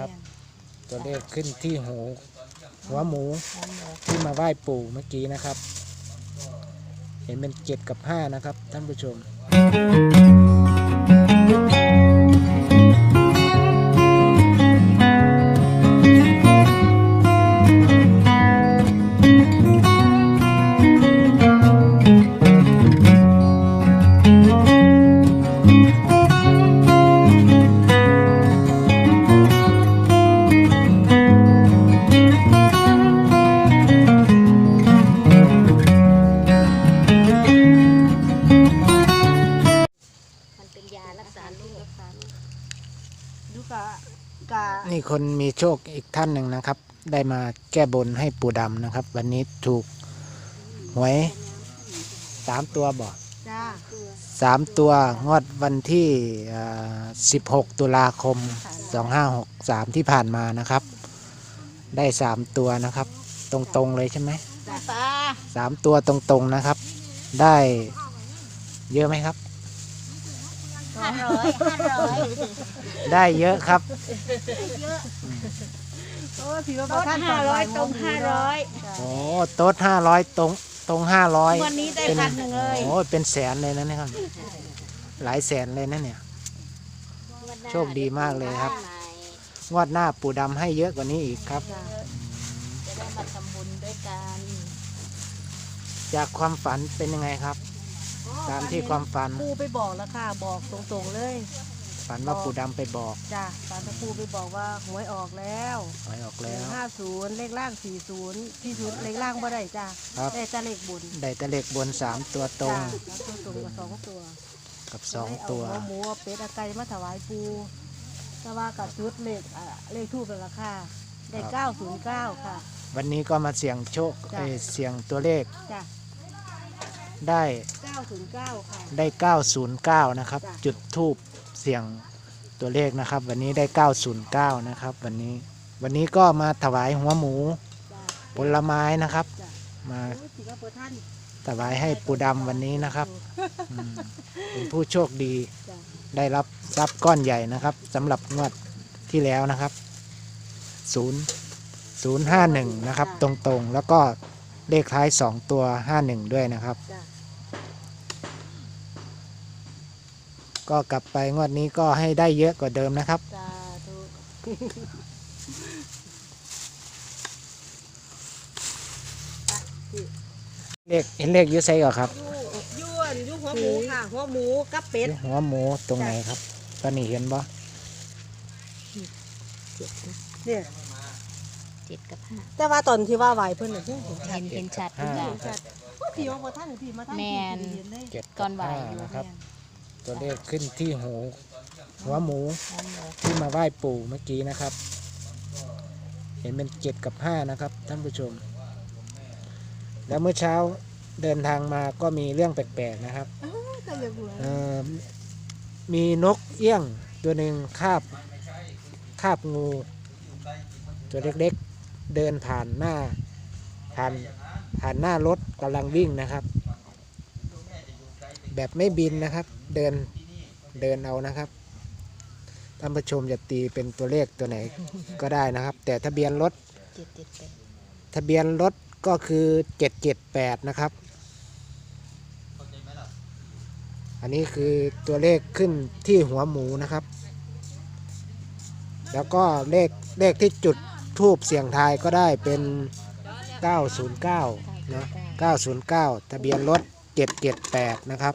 นะครับ ตัวเลขขึ้นที่หูหัวหมูหัวหมูที่มาไหว้ปู่เมื่อกี้นะครับ เห็นเป็นเจ็ดกับห้านะครับ ท่านผู้ชม กะนี่คนมีโชคอีกท่านหนึ่งนะครับ ได้มาแก้บนให้ปู่ดำนะครับ วันนี้ถูกหวยสามตัวบ่จ้าสามตัวงวดวันที่สิบหกตุลาคมสองห้าหกสามที่ผ่านมานะครับ ได้สามตัวนะครับ ตรงๆเลยใช่ไหมจ้าปลาสามตัวตรงๆนะครับ ได้เยอะไหมครับ ห้าร้อยห้าร้อยได้เยอะครับโอ้ยพี่ว่าโต๊ะท่านห้าร้อยตรงห้าร้อยโอ้โต๊ดห้าร้อยตรงตรงห้าร้อยวันนี้ได้พันหนึ่งเลยโอ้เป็นแสนเลยนะเนี่ยครับ หลายแสนเลยนะเนี่ย โชคดีมากเลยครับ งวดหน้าปู่ดำให้เยอะกว่านี้อีกครับ จะได้มาทำบุญด้วยกัน จากความฝันเป็นยังไงครับ ตามที่ความฝันปูไปบอกแล้วค่ะ บอกตรงๆเลยฝันว่าปู่ดำไปบอกจ้าตามตะปูไปบอกว่าหวยออกแล้วหวยออกแล้ว ห้าศูนย์เลขล่างสี่ศูนย์ที่ศูนย์เลขล่างบ่ได้จ้าครับ ได้แต่เลขบุญได้แตะเลขบนสามตัวตรงจ้าตัวตรงกับสองตัวกับสองตัว ได้เอาหัวหมูเอาเป็ดเอาไก่มาถวายปูแต่ว่ากับชุดเลขอะเลขทูบเป็นราคาได้ครับ เก้าศูนย์เก้าค่ะ วันนี้ก็มาเสี่ยงโชคจ้ะ เอ้ยเสี่ยงตัวเลขจ้า ได้เก้าศูนย์เก้าค่ะ ได้ 909 นะครับ จ้ะ จุดทูบเสี่ยงตัวเลขนะครับ วันนี้ได้ 909 นะครับวันนี้วันนี้ก็มาถวายหัวหมูจ้าผลไม้นะครับ จ้ะมาโอ้ยสิว่าเปิดท่านถวายให้ปู่ดำวันนี้นะครับอืมเป็นผู้โชคดีจ้ะได้รับทรัพย์ก้อนใหญ่นะครับสำหรับงวดที่แล้วนะครับ 0 051 นะครับ ตรงๆ แล้วก็ เลขท้าย2ตัว51ด้วยนะครับ จ้ะก็กลับไปงวดนี้ก็ให้ได้เยอะกว่าเดิมนะครับจ้าทุกเลขเห็นเลขอยูไซก่อนครับยวนยูหัวหมูค่ะ หัวหมูกับเป็ดอยู่หัวหมูตรงไหนครับตอนนี้เห็นบ่เนี่ย เจ็ดกับห้าแต่ว่าตอนที่ว่าไหวเพิ่นน่ะเพิ่งเห็นชัเห็ดนเห็นชัดห้าจ้ะ เห็นชัดว่าพี่ว่าบ่ท่านพี่มาท่านแม่น พี่เห็นเลยเจ็ดก่อนไหวห้าอยู่นะครับเนี่ยตัวเลขขึ้นที่หูหัวหมูหัวหมูที่มาไหว้ปู่เมื่อกี้นะครับ เห็นเป็นเจ็ดกับห้านะครับท่านผู้ชม แล้วเมื่อเช้าเดินทางมาก็มีเรื่องแปลกๆนะครับก็อย่าหัวเอ่อมีนกเอี้ยงตัวหนึ่งคาบคาบงู ตัวเล็กๆ เดินผ่านหน้าผ่านผ่านหน้ารถกำลังวิ่งนะครับ แบบไม่บินนะครับ เดินเดินเอานะครับท่านผู้ชมจะตีเป็นตัวเลขตัวไหนก็ได้นะครับ แต่ทะเบียนรถทะเบียนรถก็คือ 778 นะครับ อันนี้คือตัวเลขขึ้นที่หัวหมูนะครับ แล้วก็เลขเลขที่จุด ทูบเสียงทายก็ได้เป็น 909นะ909 ทะเบียนรถ 778 นะครับ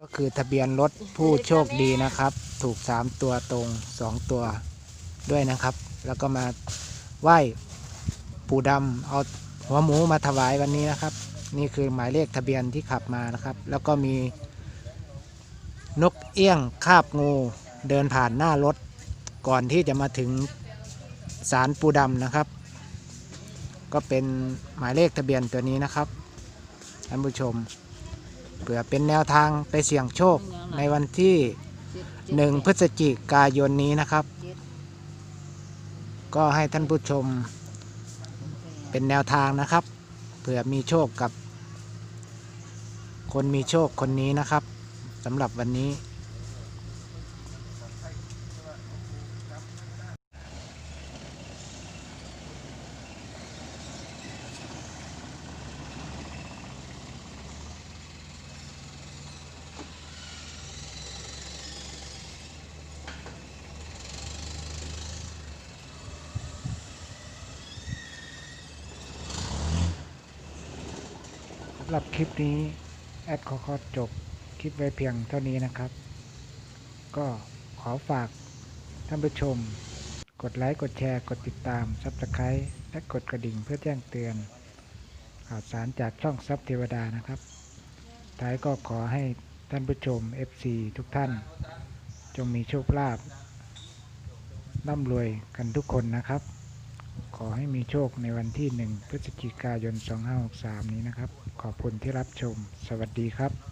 ก็คือทะเบียนรถผู้โชคดีนะครับ ถูก 3 ตัวตรง 2 ตัวด้วยนะครับ แล้วก็มาไหว้ปู่ดำเอาหัวหมูมาถวายวันนี้นะครับ นี่คือหมายเลขทะเบียนที่ขับมานะครับ แล้วก็มีนกเอี้ยงคาบงู เดินผ่านหน้ารถก่อนที่จะมาถึงศาลปูดำนะครับ ก็เป็นหมายเลขทะเบียนตัวนี้นะครับท่านผู้ชมเผื่อเป็นแนวทางไปเสี่ยงโชคในวันที่ 1 พฤศจิกายนนี้นะครับ ก็ให้ท่านผู้ชมเป็นแนวทางนะครับเผื่อมีโชคกับ คนมีโชคคนนี้นะครับสำหรับวันนี้ำหรับคลิปนี้ แอดขอขอจบคลิปไว้เพียงเท่านี้นะครับ ก็ขอฝากท่านผู้ชม กดไลค์ กดแชร์ กดติดตามซับสไครต์และกดกระดิ่งเพื่อแจ้งเตือน ข่าวสารจากช่องซับเทวดานะครับ ท้ายก็ขอให้ท่านผู้ชม FC ทุกท่าน จงมีโชคลาภร่ำรวยกันทุกคนนะครับ อให้มีโชคในวันที่ 1 พฤศจิกายน 2563 นี้นะครับ ขอบคุณที่รับชม สวัสดีครับ